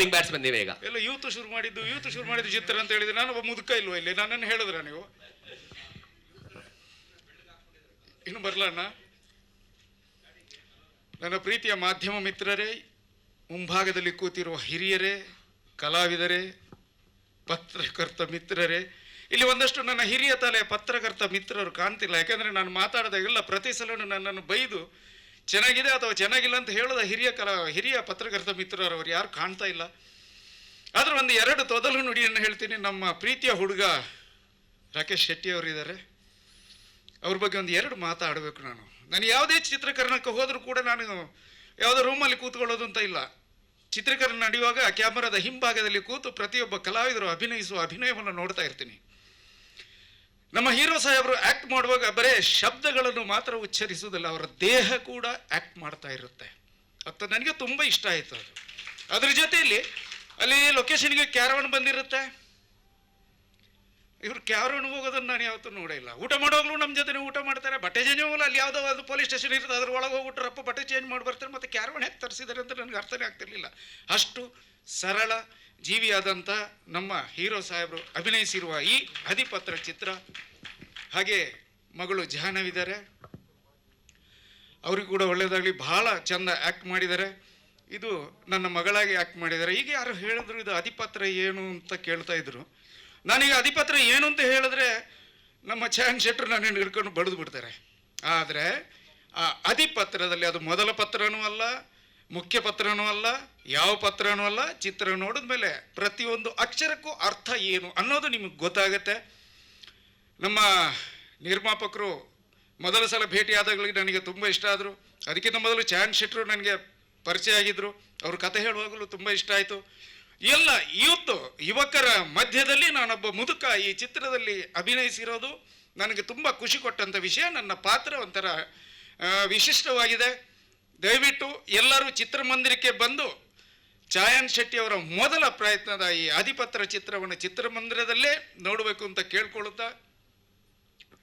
Opening batsman ನೀವೇ ಈಗ. ಎಲ್ಲ ಯೂತ್ ಶುರು ಮಾಡಿದ್ದು ಯೂತ್ ಶುರು ಮಾಡಿದ್ದು ಚಿತ್ರ ಅಂತ ಹೇಳಿದ್ರೆ ನಾನು ಒಬ್ಬ ಮುದುಕ ಇಲ್ವ ಇಲ್ಲಿ? ನನ್ನನ್ನು ಹೇಳಿದ್ರ ನೀವು? ಇನ್ನು ಬರ್ಲಣ್ಣ ನನ್ನ ಪ್ರೀತಿಯ ಮಾಧ್ಯಮ ಮಿತ್ರರೇ, ಮುಂಭಾಗದಲ್ಲಿ ಕೂತಿರುವ ಹಿರಿಯರೇ, ಕಲಾವಿದರೇ, ಪತ್ರಕರ್ತ ಮಿತ್ರರೇ, ಇಲ್ಲಿ ಒಂದಷ್ಟು ನನ್ನ ಹಿರಿಯ ತಲೆ ಪತ್ರಕರ್ತ ಮಿತ್ರರು ಕಾಣ್ತಿಲ್ಲ. ಯಾಕೆಂದರೆ ನಾನು ಮಾತಾಡಿದಾಗೆಲ್ಲ ಪ್ರತಿ ಸಲನೂ ನನ್ನನ್ನು ಬೈದು ಚೆನ್ನಾಗಿದೆ ಅಥವಾ ಚೆನ್ನಾಗಿಲ್ಲ ಅಂತ ಹೇಳದ ಹಿರಿಯ ಕಲಾ ಹಿರಿಯ ಪತ್ರಕರ್ತ ಮಿತ್ರರು ಅವ್ರು ಯಾರು ಕಾಣ್ತಾ ಇಲ್ಲ. ಆದರೆ ಒಂದು ಎರಡು ತೊದಲು ನುಡಿಯನ್ನು ಹೇಳ್ತೀನಿ. ನಮ್ಮ ಪ್ರೀತಿಯ ಹುಡುಗ ರಾಕೇಶ್ ಶೆಟ್ಟಿ ಅವರಿದ್ದಾರೆ. ಅವ್ರ ಬಗ್ಗೆ ಒಂದು ಎರಡು ಮಾತಾಡಬೇಕು ನಾನು. ನಾನು ಯಾವುದೇ ಚಿತ್ರೀಕರಣಕ್ಕೆ ಹೋದರೂ ಕೂಡ ನಾನು ಯಾವುದೋ ರೂಮಲ್ಲಿ ಕೂತ್ಕೊಳ್ಳೋದು ಅಂತ ಇಲ್ಲ. ಚಿತ್ರೀಕರಣ ನಡೆಯುವಾಗ ಕ್ಯಾಮರಾದ ಹಿಂಭಾಗದಲ್ಲಿ ಕೂತು ಪ್ರತಿಯೊಬ್ಬ ಕಲಾವಿದರು ಅಭಿನಯಿಸುವ ಅಭಿನಯವನ್ನು ನೋಡ್ತಾ ಇರ್ತೀನಿ. ನಮ್ಮ ಹೀರೋ ಸಾಹೇಬರು ಆಕ್ಟ್ ಮಾಡುವಾಗ ಬರೇ ಶಬ್ದಗಳನ್ನು ಮಾತ್ರ ಉಚ್ಚರಿಸುವುದಿಲ್ಲ, ಅವರ ದೇಹ ಕೂಡ ಆಕ್ಟ್ ಮಾಡ್ತಾ ಇರುತ್ತೆ. ಅದು ನನಗೆ ತುಂಬ ಇಷ್ಟ ಆಯಿತು ಅದು. ಅದ್ರ ಜೊತೆಯಲ್ಲಿ ಅಲ್ಲಿ ಲೊಕೇಶನ್ಗೆ ಕ್ಯಾರವನ್ ಬಂದಿರುತ್ತೆ. ಇವ್ರು ಕ್ಯಾರವನ್ ಹೋಗೋದನ್ನು ನಾನು ಯಾವತ್ತೂ ನೋಡಿಲ್ಲ ಊಟ ಮಾಡೋವಾಗಲೂ ನಮ್ಮ ಜೊತೆ ಊಟ ಮಾಡ್ತಾರೆ. ಬಟ್ಟೆ ಚೇಂಜ್ ಹೋಗಲ್ಲ ಅಲ್ಲಿ ಯಾವುದೋ ಅದು ಪೊಲೀಸ್ ಸ್ಟೇಷನ್ ಇರ್ತದೆ, ಅದ್ರ ಒಳಗೆ ಹೋಗ್ಬಿಟ್ರಪ್ಪ ಬಟ್ಟೆ ಚೇಂಜ್ ಮಾಡಿ ಬರ್ತಾರೆ, ಮತ್ತೆ ಕ್ಯಾರವನ್ ಹೇಗೆ ತರಿಸಿದ್ದಾರೆ ಅಂತ ನನಗೆ ಅರ್ಥನೇ ಆಗ್ತಿರ್ಲಿಲ್ಲ. ಅಷ್ಟು ಸರಳ ಜೀವಿಯಾದಂಥ ನಮ್ಮ ಹೀರೋ ಸಾಹೇಬರು ಅಭಿನಯಿಸಿರುವ ಈ ಅಧಿಪತ್ರ ಚಿತ್ರ, ಹಾಗೆ ಮಗಳು ಜಾಹ್ನವಿದ್ದಾರೆ. ಅವ್ರಿಗೂ ಕೂಡ ಒಳ್ಳೆಯದಾಗಲಿ ಬಹಳ ಚೆಂದ ಆ್ಯಕ್ಟ್ ಮಾಡಿದ್ದಾರೆ. ಇದು ನನ್ನ ಮಗಳಾಗಿ ಆ್ಯಕ್ಟ್ ಮಾಡಿದ್ದಾರೆ. ಈಗ ಯಾರು ಹೇಳಿದ್ರು ಇದು ಅಧಿಪತ್ರ ಏನು ಅಂತ ಕೇಳ್ತಾ ಇದ್ರು. ನಾನೀಗ ಅಧಿಪತ್ರ ಏನು ಅಂತ ಹೇಳಿದ್ರೆ ನಮ್ಮ ಚಾನ್ ಶೆಟ್ರು ನಾನು ಹಿಡ್ಕೊಂಡು ಬಡಿದು ಬಿಡ್ತಾರೆ. ಆದರೆ ಆ ಅಧಿಪತ್ರದಲ್ಲಿ ಅದು ಮೊದಲ ಪತ್ರನೂ ಅಲ್ಲ, ಮುಖ್ಯ ಪತ್ರನೂ ಅಲ್ಲ, ಯಾವ ಪತ್ರನೂ ಅಲ್ಲ, ಚಿತ್ರ ನೋಡಿದ ಮೇಲೆ ಪ್ರತಿಯೊಂದು ಅಕ್ಷರಕ್ಕೂ ಅರ್ಥ ಏನು ಅನ್ನೋದು ನಿಮಗೆ ಗೊತ್ತಾಗತ್ತೆ. ನಮ್ಮ ನಿರ್ಮಾಪಕರು ಮೊದಲ ಸಲ ಭೇಟಿಯಾದಾಗಲಿಗೆ ನನಗೆ ತುಂಬ ಇಷ್ಟ ಆದರು. ಅದಕ್ಕಿಂತ ಮೊದಲು ಚಾನ್ ಶೆಟ್ರು ನನಗೆ ಪರಿಚಯ ಆಗಿದ್ದರು ಅವ್ರ ಕತೆ ಹೇಳುವಾಗಲೂ ತುಂಬ ಇಷ್ಟ ಆಯಿತು. ಎಲ್ಲ ಇವತ್ತು ಯುವಕರ ಮಧ್ಯದಲ್ಲಿ ನಾನೊಬ್ಬ ಮುದುಕ ಈ ಚಿತ್ರದಲ್ಲಿ ಅಭಿನಯಿಸಿರೋದು. ನನಗೆ ತುಂಬ ಖುಷಿ ಕೊಟ್ಟಂಥ ವಿಷಯ ನನ್ನ ಪಾತ್ರ ಒಂಥರ ವಿಶಿಷ್ಟವಾಗಿದೆ. ದಯವಿಟ್ಟು ಎಲ್ಲರೂ ಚಿತ್ರಮಂದಿರಕ್ಕೆ ಬಂದು ಚಾಯನ್ ಶೆಟ್ಟಿ ಅವರ ಮೊದಲ ಪ್ರಯತ್ನದ ಈ ಆದಿಪತ್ರ ಚಿತ್ರವನ್ನು ಚಿತ್ರಮಂದಿರದಲ್ಲೇ ನೋಡಬೇಕು ಅಂತ ಕೇಳ್ಕೊಳ್ಳುತ್ತಾ,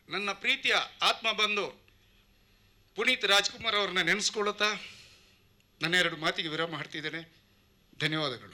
ನನ್ನ ಪ್ರೀತಿಯ ಆತ್ಮ ಬಂದು ಪುನೀತ್ ರಾಜ್ಕುಮಾರ್ ಅವ್ರನ್ನ ನೆನೆಸ್ಕೊಳ್ಳುತ್ತಾ ನನ್ನ ಎರಡು ಮಾತಿಗೆ ವಿರಾಮ ಹಾಡ್ತಿದ್ದೇನೆ. ಧನ್ಯವಾದಗಳು.